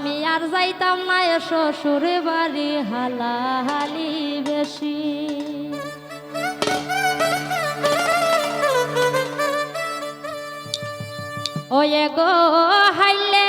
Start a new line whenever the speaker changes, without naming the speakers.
আমি আর যাইতাম না এ শ্বশুর বাড়ি হালাহালি বেশি। ওয়ে গো হাইলে